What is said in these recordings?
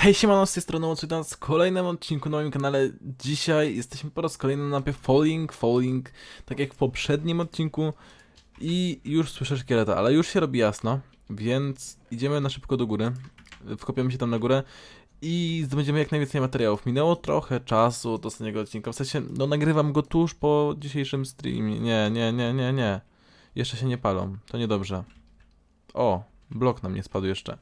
Hej, siemano, z tej strony Mocudan w kolejnym odcinku na moim kanale. Dzisiaj jesteśmy po raz kolejny na mapie Falling, Falling, tak jak w poprzednim odcinku i już słyszę szkieleta, ale już się robi jasno, więc idziemy na szybko do góry, wkopiemy się tam na górę i zdobędziemy jak najwięcej materiałów. Minęło trochę czasu od ostatniego odcinka, w sensie, no nagrywam go tuż po dzisiejszym streamie. Nie, nie, nie, nie, nie. Jeszcze się nie palą, to niedobrze. O, blok nam nie spadł jeszcze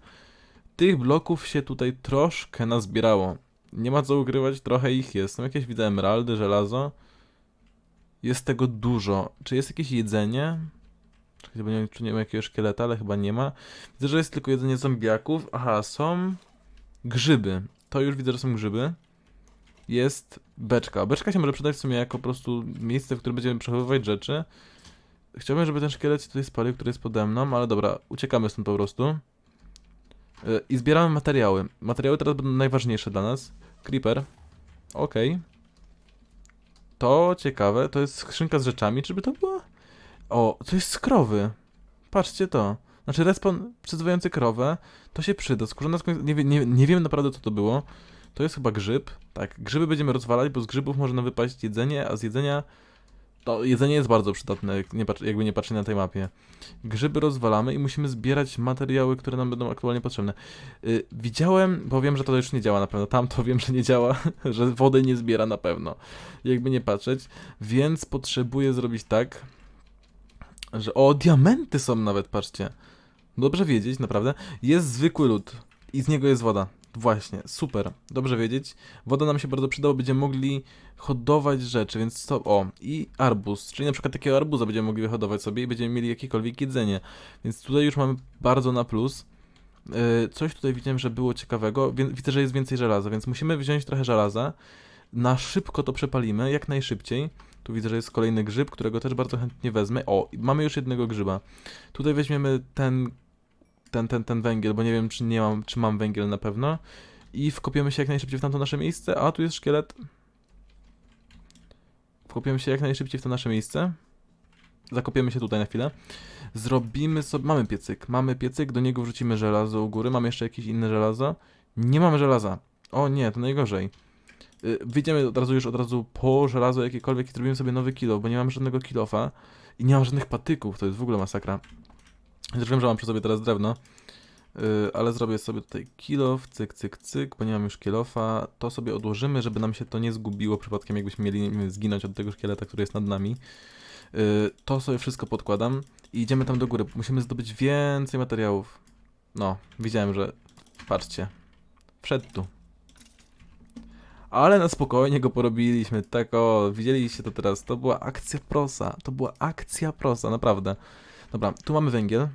tych bloków się tutaj troszkę nazbierało. Nie ma co ukrywać, trochę ich jest. Są jakieś, widzę, emeraldy, żelazo. Jest tego dużo. Czy jest jakieś jedzenie? Czekajcie, bo nie wiem, czy nie ma jakiegoś szkieleta, ale chyba nie ma. Widzę, że jest tylko jedzenie zombiaków. Aha, są grzyby. To już widzę, że są grzyby. Jest beczka. Beczka się może przydać w sumie jako po prostu miejsce, w którym będziemy przechowywać rzeczy. Chciałbym, żeby ten szkielet tutaj spalił, który jest pode mną, ale dobra, uciekamy stąd po prostu. Y, I zbieramy materiały. Materiały teraz będą najważniejsze dla nas. Creeper. Okej. To ciekawe, to jest skrzynka z rzeczami, czyby to była? O, to jest z krowy. Patrzcie to. Znaczy respawn przyzywający krowę, to się przyda. Skórzana skoń... nie, nie, nie wiem naprawdę co to było. To jest chyba grzyb. Tak, grzyby będziemy rozwalać, bo z grzybów można wypaść jedzenie, a z jedzenia... To jedzenie jest bardzo przydatne, jakby nie patrzeć na tej mapie. Grzyby rozwalamy i musimy zbierać materiały, które nam będą aktualnie potrzebne. Y, widziałem, bo wiem, że to już nie działa na pewno, tam to wiem, że nie działa, że wody nie zbiera na pewno, jakby nie patrzeć, więc potrzebuję zrobić tak, że o, diamenty są nawet, patrzcie. Dobrze wiedzieć, naprawdę. Jest zwykły lód i z niego jest woda. Właśnie, super, dobrze wiedzieć. Woda nam się bardzo przyda, bo będziemy mogli hodować rzeczy, więc to, o, i arbuz, czyli na przykład takiego arbuza będziemy mogli wyhodować sobie i będziemy mieli jakiekolwiek jedzenie, więc tutaj już mamy bardzo na plus. Yy, coś tutaj widziałem, że było ciekawego, Wie, widzę, że jest więcej żelaza, więc musimy wziąć trochę żelaza, na szybko to przepalimy, jak najszybciej. Tu widzę, że jest kolejny grzyb, którego też bardzo chętnie wezmę. O, mamy już jednego grzyba. Tutaj weźmiemy ten, ten, ten, ten węgiel, bo nie wiem, czy nie mam, czy mam węgiel na pewno. I wkopiemy się jak najszybciej w tamto nasze miejsce. A, tu jest szkielet. Wkopiemy się jak najszybciej w to nasze miejsce. Zakopiemy się tutaj na chwilę. Zrobimy sobie... Mamy piecyk. Mamy piecyk, do niego wrzucimy żelazo u góry. Mamy jeszcze jakieś inne żelazo. Nie mamy żelaza. O nie, to najgorzej. Y, Wyjdziemy od razu już od razu po żelazo jakiekolwiek i zrobimy sobie nowy kilo, bo nie mam żadnego kilofa i nie mam żadnych patyków. To jest w ogóle masakra. Zresztą wiem, że mam przy sobie teraz drewno. Yy, ale zrobię sobie tutaj kilof, cyk, cyk, cyk, bo nie mam już kilofa. To sobie odłożymy, żeby nam się to nie zgubiło przypadkiem, jakbyśmy mieli zginąć od tego szkieleta, który jest nad nami. Yy, to sobie wszystko podkładam i idziemy tam do góry. Musimy zdobyć więcej materiałów. No, widziałem, że... Patrzcie. Wszedł tu. Ale na spokojnie go porobiliśmy, tak o, widzieliście to teraz, to była akcja prosa, to była akcja prosa, naprawdę. Dobra, tu mamy węgiel,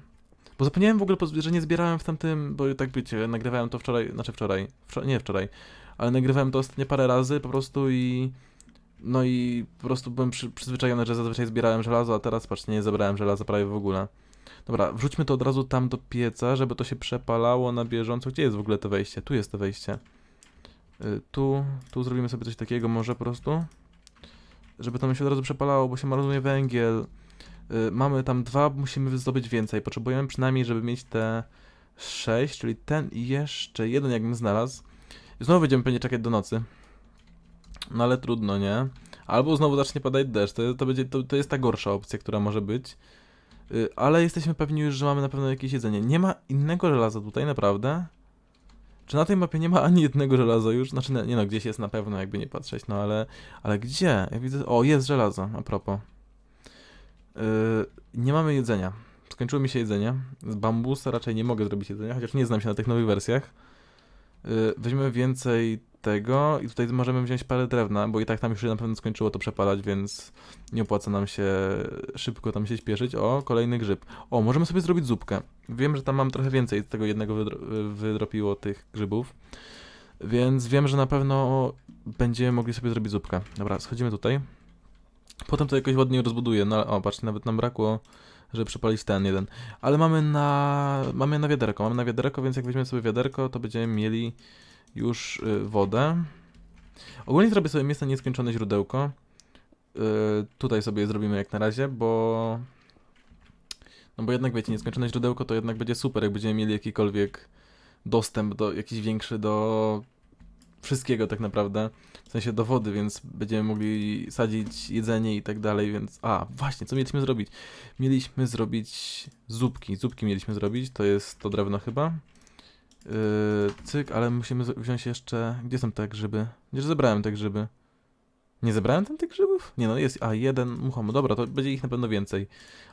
bo zapomniałem w ogóle, że nie zbierałem w tamtym, bo tak wiecie, nagrywałem to wczoraj, znaczy wczoraj, wczoraj nie wczoraj, ale nagrywałem to ostatnie parę razy po prostu i... No i po prostu byłem przy, przyzwyczajony, że zazwyczaj zbierałem żelazo, a teraz patrzcie, nie zebrałem żelaza prawie w ogóle. Dobra, wrzućmy to od razu tam do pieca, żeby to się przepalało na bieżąco. Gdzie jest w ogóle to wejście? Tu jest to wejście. Y, Tu, tu zrobimy sobie coś takiego może po prostu. Żeby to mi się od razu przepalało, bo się marnuje węgiel. Y, Mamy tam dwa, musimy zdobyć więcej. Potrzebujemy przynajmniej, żeby mieć te sześć, czyli ten i jeszcze jeden jakbym znalazł. I znowu będziemy pewnie czekać do nocy. No ale trudno, nie? Albo znowu zacznie padać deszcz. To, to, będzie, to, to jest ta gorsza opcja, która może być. Y, Ale jesteśmy pewni już, że mamy na pewno jakieś jedzenie. Nie ma innego żelaza tutaj, naprawdę? Czy na tej mapie nie ma ani jednego żelaza już? Znaczy, nie no, gdzieś jest na pewno, jakby nie patrzeć, no ale... Ale gdzie? Ja widzę... O, jest żelazo, a propos. Yy, nie mamy jedzenia. Skończyło mi się jedzenie. Z bambusa raczej nie mogę zrobić jedzenia, chociaż nie znam się na tych nowych wersjach. Yy, weźmiemy więcej tego i tutaj możemy wziąć parę drewna, bo i tak tam już się na pewno skończyło to przepalać, więc nie opłaca nam się szybko tam się śpieszyć. O, kolejny grzyb. O, możemy sobie zrobić zupkę. Wiem, że tam mam trochę więcej tego jednego wydro- wydropiło tych grzybów, więc wiem, że na pewno będziemy mogli sobie zrobić zupkę. Dobra, schodzimy tutaj. Potem to jakoś ładnie rozbuduję. No, o, patrzcie, nawet nam brakło, żeby przepalić ten jeden. Ale mamy na, mamy na wiaderko, mamy na wiaderko, więc jak weźmiemy sobie wiaderko, to będziemy mieli już y, wodę. Ogólnie zrobię sobie miejsce nieskończone źródełko. Y, tutaj sobie zrobimy jak na razie, bo... No bo jednak wiecie, nieskończone źródełko to jednak będzie super, jak będziemy mieli jakikolwiek dostęp do jakiś większy do wszystkiego tak naprawdę. W sensie do wody, więc będziemy mogli sadzić jedzenie i tak dalej, więc... A, właśnie, co mieliśmy zrobić? Mieliśmy zrobić zupki. Zupki mieliśmy zrobić, to jest to drewno chyba. Yy, cyk, ale musimy wziąć jeszcze... Gdzie są te grzyby? Gdzie zebrałem te grzyby? Nie zebrałem tam tych grzybów? Nie no, jest... A, jeden muchomu. Dobra, to będzie ich na pewno więcej.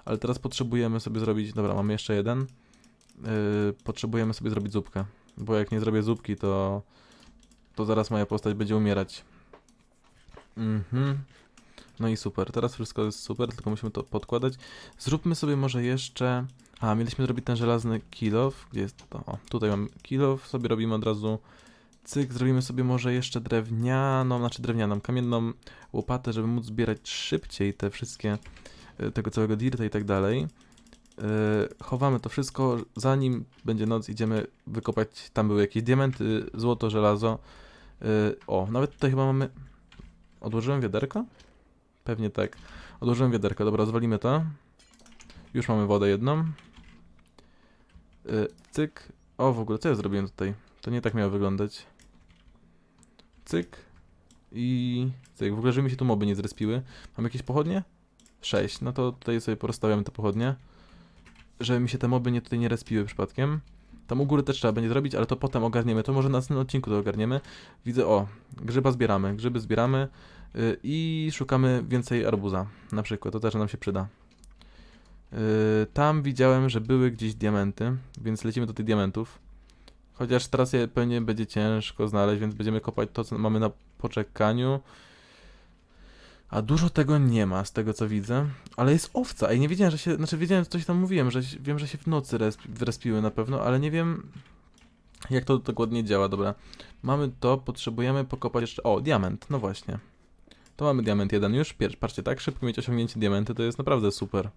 Ale teraz potrzebujemy sobie zrobić... Dobra, mamy jeszcze jeden. Yy, potrzebujemy sobie zrobić zupkę. Bo jak nie zrobię zupki, to... To zaraz moja postać będzie umierać. Mhm. No i super. Teraz wszystko jest super, tylko musimy to podkładać. Zróbmy sobie może jeszcze... A, mieliśmy zrobić ten żelazny kilof. Gdzie jest to? O, tutaj mam kilof. Sobie robimy od razu cyk. Zrobimy sobie może jeszcze drewnianą, znaczy drewnianą, kamienną łopatę, żeby móc zbierać szybciej te wszystkie, y, tego całego dirta i tak dalej. Yy, chowamy to wszystko, zanim będzie noc, idziemy wykopać, tam były jakieś diamenty, złoto, żelazo. Yy, o, nawet tutaj chyba mamy... Odłożyłem wiaderko? Pewnie tak. Odłożyłem wiaderko, dobra, zwalimy to. Już mamy wodę jedną. Yy, cyk. O, w ogóle, co ja zrobiłem tutaj? To nie tak miało wyglądać. Cyk. I cyk. W ogóle, żeby mi się tu moby nie zrespiły. Mam jakieś pochodnie? Sześć. No to tutaj sobie porozstawiamy te pochodnie. Żeby mi się te moby nie, tutaj nie respiły przypadkiem. Tam u góry też trzeba będzie zrobić, ale to potem ogarniemy. To może na następnym odcinku to ogarniemy. Widzę, o, grzyba zbieramy. Grzyby zbieramy yy, i szukamy więcej arbuza. Na przykład, to też nam się przyda. Yy, tam widziałem, że były gdzieś diamenty, więc lecimy do tych diamentów. Chociaż teraz je pewnie będzie ciężko znaleźć, więc będziemy kopać to, co mamy na poczekaniu. A dużo tego nie ma, z tego co widzę. Ale jest owca. Ej, nie wiedziałem, że się. Znaczy, wiedziałem, coś tam mówiłem, że wiem, że się w nocy resp, respiły na pewno, ale nie wiem, jak to dokładnie działa. Dobra. Mamy to, potrzebujemy pokopać jeszcze. O, diament, no właśnie. To mamy diament jeden już. Pierwszy, patrzcie, tak szybko mieć osiągnięcie diamenty, to jest naprawdę super.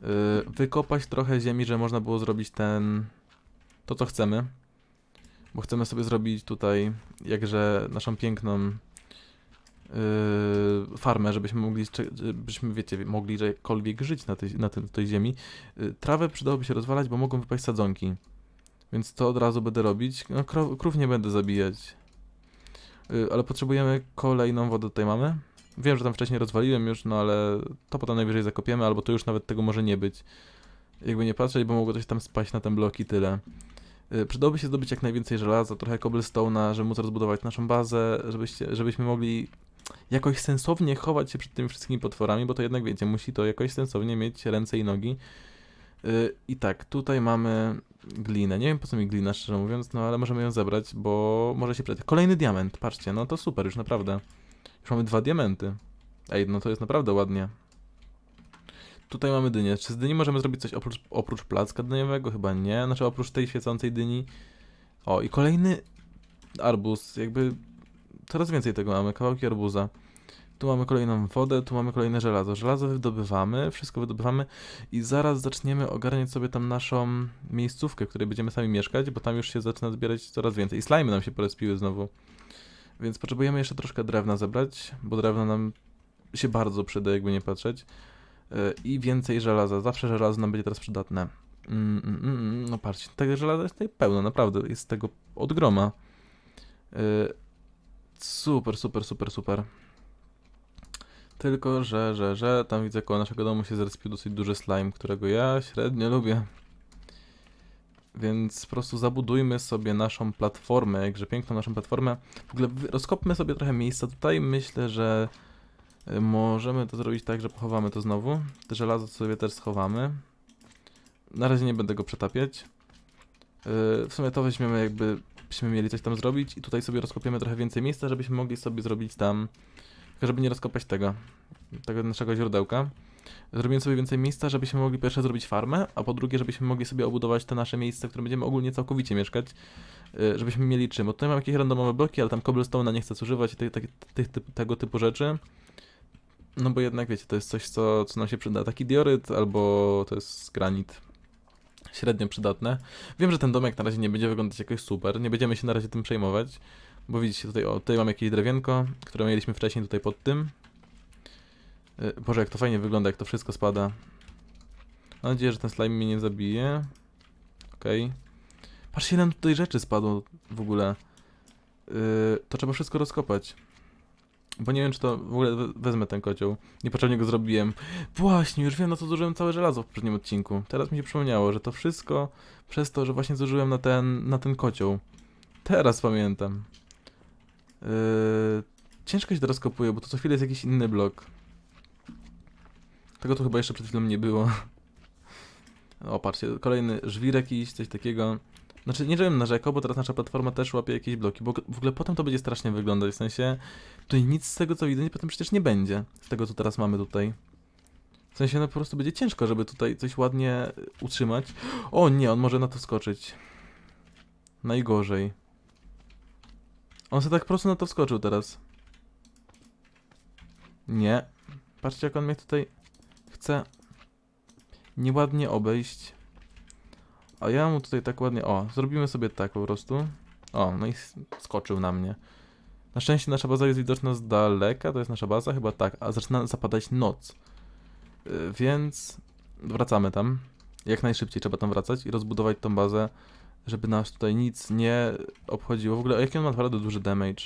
Yy, wykopać trochę ziemi, że można było zrobić ten. To, co chcemy. Bo chcemy sobie zrobić tutaj, jakże naszą piękną farmę, żebyśmy mogli, żebyśmy, wiecie, mogli jakkolwiek żyć na tej, na tej, tej ziemi. Yy, trawę przydałoby się rozwalać, bo mogą wypaść sadzonki. Więc to od razu będę robić. No, krów, krów nie będę zabijać. Yy, ale potrzebujemy kolejną wodę tutaj mamy. Wiem, że tam wcześniej rozwaliłem już, no ale to potem najwyżej zakopiemy, albo to już nawet tego może nie być. Jakby nie patrzeć, bo mogło coś tam spaść na ten blok i tyle. Przydałoby się zdobyć jak najwięcej żelaza, trochę cobblestone'a, żeby móc rozbudować naszą bazę, żebyście, żebyśmy mogli jakoś sensownie chować się przed tymi wszystkimi potworami, bo to jednak wiecie, musi to jakoś sensownie mieć ręce i nogi. Yy, I tak, tutaj mamy glinę. Nie wiem po co mi glina, szczerze mówiąc, no ale możemy ją zebrać, bo może się przydać. Kolejny diament, patrzcie, no to super, już naprawdę. Już mamy dwa diamenty. Ej, no to jest naprawdę ładnie. Tutaj mamy dynię. Czy z dyni możemy zrobić coś oprócz, oprócz placka dyniowego? Chyba nie. Znaczy oprócz tej świecącej dyni. O, i kolejny arbuz. Jakby coraz więcej tego mamy. Kawałki arbuza. Tu mamy kolejną wodę, tu mamy kolejne żelazo. Żelazo wydobywamy, wszystko wydobywamy i zaraz zaczniemy ogarniać sobie tam naszą miejscówkę, w której będziemy sami mieszkać, bo tam już się zaczyna zbierać coraz więcej. I slimy nam się porespiły znowu. Więc potrzebujemy jeszcze troszkę drewna zebrać, bo drewno nam się bardzo przyda, jakby nie patrzeć. Yy, I więcej żelaza. Zawsze żelazo nam będzie teraz przydatne. Mm, mm, mm, mm. no patrzcie, tego żelaza jest tutaj pełno, naprawdę. Jest tego od groma. Super, super, super, super. Tylko, że, że, że tam widzę koło naszego domu się zrespił dosyć duży slime, którego ja średnio lubię. Więc po prostu zabudujmy sobie naszą platformę, jakże piękną naszą platformę. W ogóle rozkopmy sobie trochę miejsca tutaj. Myślę, że y, możemy to zrobić tak, że pochowamy to znowu. Żelazo sobie też schowamy. Na razie nie będę go przetapiać. Yy, W sumie to weźmiemy jakby, byśmy mieli coś tam zrobić i tutaj sobie rozkopiemy trochę więcej miejsca, żebyśmy mogli sobie zrobić tam, żeby nie rozkopać tego, tego naszego źródełka. Zrobimy sobie więcej miejsca, żebyśmy mogli pierwsze zrobić farmę, a po drugie, żebyśmy mogli sobie obudować te nasze miejsca, w którym będziemy ogólnie całkowicie mieszkać, yy, żebyśmy mieli czym. Bo tutaj mam jakieś randomowe bloki, ale tam cobblestone'a nie chcę zużywać i te, te, tych typ, tego typu rzeczy. No bo jednak wiecie, to jest coś, co, co nam się przyda. Taki dioryt albo to jest granit. Średnio przydatne. Wiem, że ten domek na razie nie będzie wyglądać jakoś super, nie będziemy się na razie tym przejmować, bo widzicie tutaj, o, tutaj mam jakieś drewienko, które mieliśmy wcześniej tutaj pod tym. Yy, Boże, jak to fajnie wygląda, jak to wszystko spada. Mam nadzieję, że ten slime mnie nie zabije. Okej. Patrzcie, ile tutaj rzeczy spadło w ogóle. Yy, to trzeba wszystko rozkopać. Bo nie wiem, czy to w ogóle we- wezmę ten kocioł. Niepotrzebnie go zrobiłem. Właśnie, już wiem, na co zużyłem całe żelazo w poprzednim odcinku. Teraz mi się przypomniało, że to wszystko przez to, że właśnie zużyłem na ten, na ten kocioł. Teraz pamiętam. Yy, ciężko się to rozkopuje, bo to co chwilę jest jakiś inny blok. Tego tu chyba jeszcze przed chwilą nie było. O, patrzcie, kolejny żwir jakiś, coś takiego. Znaczy, nie żebym narzekał, bo teraz nasza platforma też łapie jakieś bloki, bo w ogóle potem to będzie strasznie wyglądać, w sensie tutaj nic z tego, co widzę, potem przecież nie będzie, z tego, co teraz mamy tutaj. W sensie, no po prostu będzie ciężko, żeby tutaj coś ładnie utrzymać. O nie, on może na to skoczyć. Najgorzej. On sobie tak po prostu na to wskoczył teraz. Nie. Patrzcie, jak on mnie tutaj chce nieładnie obejść. A ja mu tutaj tak ładnie. O, zrobimy sobie tak po prostu. O, no i skoczył na mnie. Na szczęście nasza baza jest widoczna z daleka, to jest nasza baza, chyba tak, a zaczyna zapadać noc. Yy, więc wracamy tam. Jak najszybciej trzeba tam wracać i rozbudować tą bazę, żeby nas tutaj nic nie obchodziło. W ogóle, o jaki on ma naprawdę duży damage.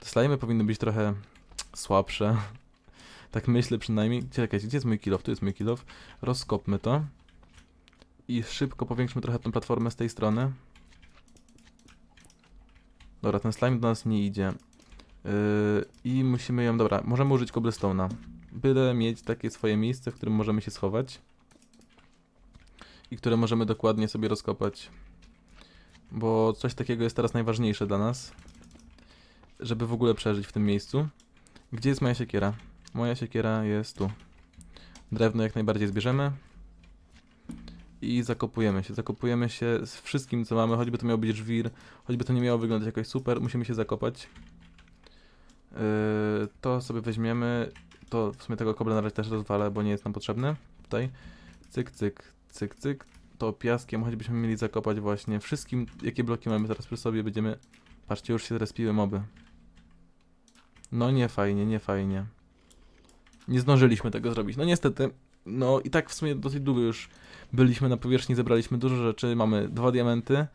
Te slimy powinny być trochę słabsze. Tak myślę przynajmniej. Czekajcie, gdzie jest mój kill off? Tu jest mój kill off. Rozkopmy to. I szybko powiększmy trochę tę platformę z tej strony. Dobra, ten slime do nas nie idzie. Yy, I musimy ją... Dobra, możemy użyć cobblestone'a. Byle mieć takie swoje miejsce, w którym możemy się schować. I które możemy dokładnie sobie rozkopać. Bo coś takiego jest teraz najważniejsze dla nas. Żeby w ogóle przeżyć w tym miejscu. Gdzie jest moja siekiera? Moja siekiera jest tu. Drewno jak najbardziej zbierzemy. I zakopujemy się. Zakopujemy się z wszystkim, co mamy, choćby to miał być żwir, choćby to nie miało wyglądać jakoś super, musimy się zakopać. Yy, to sobie weźmiemy. To w sumie tego kobla na razie też rozwalę, bo nie jest nam potrzebny. Tutaj. Cyk, cyk, cyk, cyk. To piaskiem, choćbyśmy mieli zakopać właśnie wszystkim, jakie bloki mamy teraz przy sobie, będziemy... Patrzcie, już się zrespiły moby. No nie fajnie, nie fajnie. Nie zdążyliśmy tego zrobić. No niestety. No i tak w sumie dosyć długo już byliśmy na powierzchni, zebraliśmy dużo rzeczy, mamy dwa diamenty.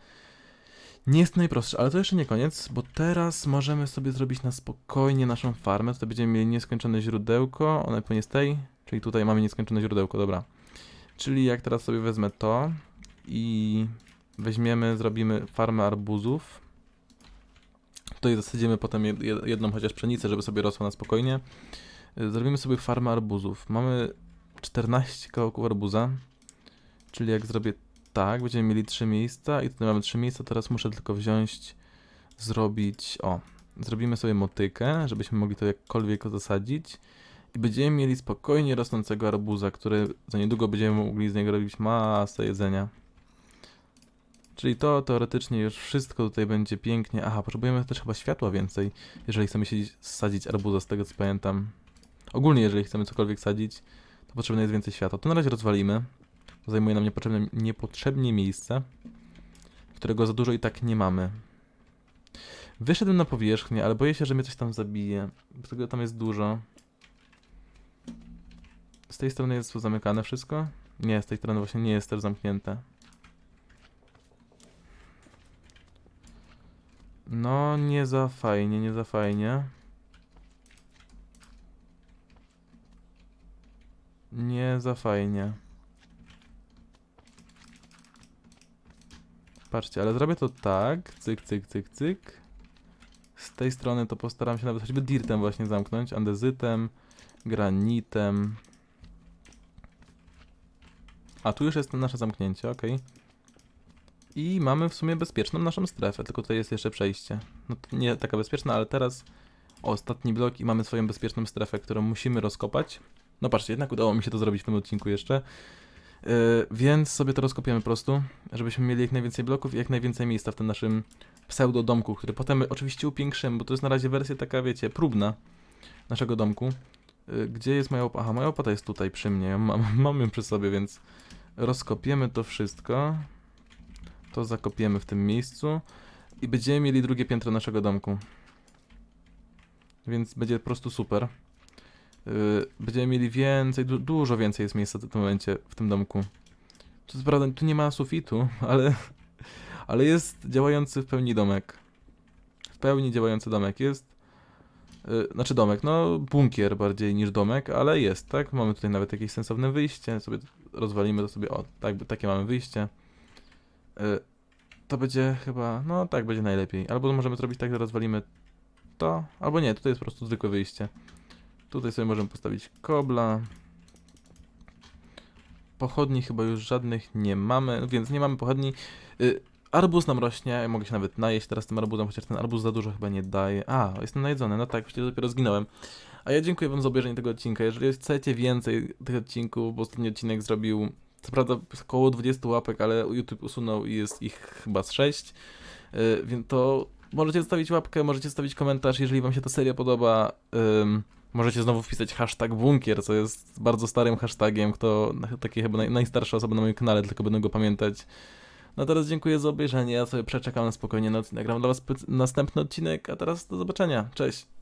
Nie jest najprostsze, ale to jeszcze nie koniec, bo teraz możemy sobie zrobić na spokojnie naszą farmę. Tutaj będziemy mieli nieskończone źródełko, one płynie z tej, czyli tutaj mamy nieskończone źródełko, dobra. Czyli jak teraz sobie wezmę to i weźmiemy, zrobimy farmę arbuzów. Tutaj zasadzimy potem jed- jed- jedną chociaż pszenicę, żeby sobie rosła na spokojnie. Zrobimy sobie farmę arbuzów. Mamy 14 kawałków arbuza, czyli jak zrobię tak, będziemy mieli 3 miejsca i tutaj mamy 3 miejsca, teraz muszę tylko wziąć, zrobić, o, zrobimy sobie motykę, żebyśmy mogli to jakkolwiek zasadzić i będziemy mieli spokojnie rosnącego arbuza, który za niedługo będziemy mogli z niego robić masę jedzenia. Czyli to teoretycznie już wszystko tutaj będzie pięknie. Aha, potrzebujemy też chyba światła więcej, jeżeli chcemy siedzieć, sadzić arbuza, z tego co pamiętam. Ogólnie, jeżeli chcemy cokolwiek sadzić, potrzebne jest więcej światła. To na razie rozwalimy. Zajmuje nam niepotrzebne, niepotrzebnie miejsce, którego za dużo i tak nie mamy. Wyszedłem na powierzchnię, ale boję się, że mnie coś tam zabije. bo Tego tam jest dużo. Z tej strony jest tu zamykane wszystko? Nie, z tej strony właśnie nie jest też zamknięte. No, nie za fajnie, nie za fajnie. Nie za fajnie. Patrzcie, ale zrobię to tak. Cyk, cyk, cyk, cyk. Z tej strony to postaram się nawet choćby dirtem właśnie zamknąć. Andezytem, granitem. A tu już jest nasze zamknięcie, ok. I mamy w sumie bezpieczną naszą strefę, tylko tutaj jest jeszcze przejście. No nie taka bezpieczna, ale teraz ostatni blok i mamy swoją bezpieczną strefę, którą musimy rozkopać. No patrzcie, jednak udało mi się to zrobić w tym odcinku jeszcze. Yy, więc sobie to rozkopiemy po prostu, żebyśmy mieli jak najwięcej bloków i jak najwięcej miejsca w tym naszym pseudo-domku, który potem oczywiście upiększymy, bo to jest na razie wersja taka, wiecie, próbna naszego domku. Yy, gdzie jest moja łopata? Aha, moja łopata jest tutaj przy mnie, mam, mam ją przy sobie, więc rozkopiemy to wszystko. To zakopiemy w tym miejscu i będziemy mieli drugie piętro naszego domku. Więc będzie po prostu super. Yy, będziemy mieli więcej, du dużo więcej jest miejsca w tym momencie w tym domku. To co prawda tu nie ma sufitu, ale, ale jest działający w pełni domek. W pełni działający domek jest. Yy, znaczy domek, no bunkier bardziej niż domek, ale jest, tak? Mamy tutaj nawet jakieś sensowne wyjście, sobie rozwalimy to sobie, o, tak, takie mamy wyjście. Yy, to będzie chyba, no tak, będzie najlepiej. Albo możemy zrobić tak, że rozwalimy to, albo nie, tutaj jest po prostu zwykłe wyjście. Tutaj sobie możemy postawić kobla. Pochodni chyba już żadnych nie mamy, więc nie mamy pochodni. Y, arbuz nam rośnie, ja mogę się nawet najeść teraz tym arbuzem, chociaż ten arbuz za dużo chyba nie daje. A, jestem najedzony, no tak, przecież dopiero zginąłem. A ja dziękuję wam za obejrzenie tego odcinka. Jeżeli chcecie więcej tych odcinków, bo ostatni odcinek zrobił, co prawda około 20 łapek, ale YouTube usunął i jest ich chyba z 6. Y, więc to możecie zostawić łapkę, możecie zostawić komentarz, jeżeli wam się ta seria podoba. Ym, możecie znowu wpisać hashtag bunkier, co jest bardzo starym hashtagiem, kto, takie chyba naj, najstarsza osoba na moim kanale, tylko będę go pamiętać. No teraz dziękuję za obejrzenie, ja sobie przeczekam na spokojnie noc, nagram dla was następny odcinek, a teraz do zobaczenia, cześć!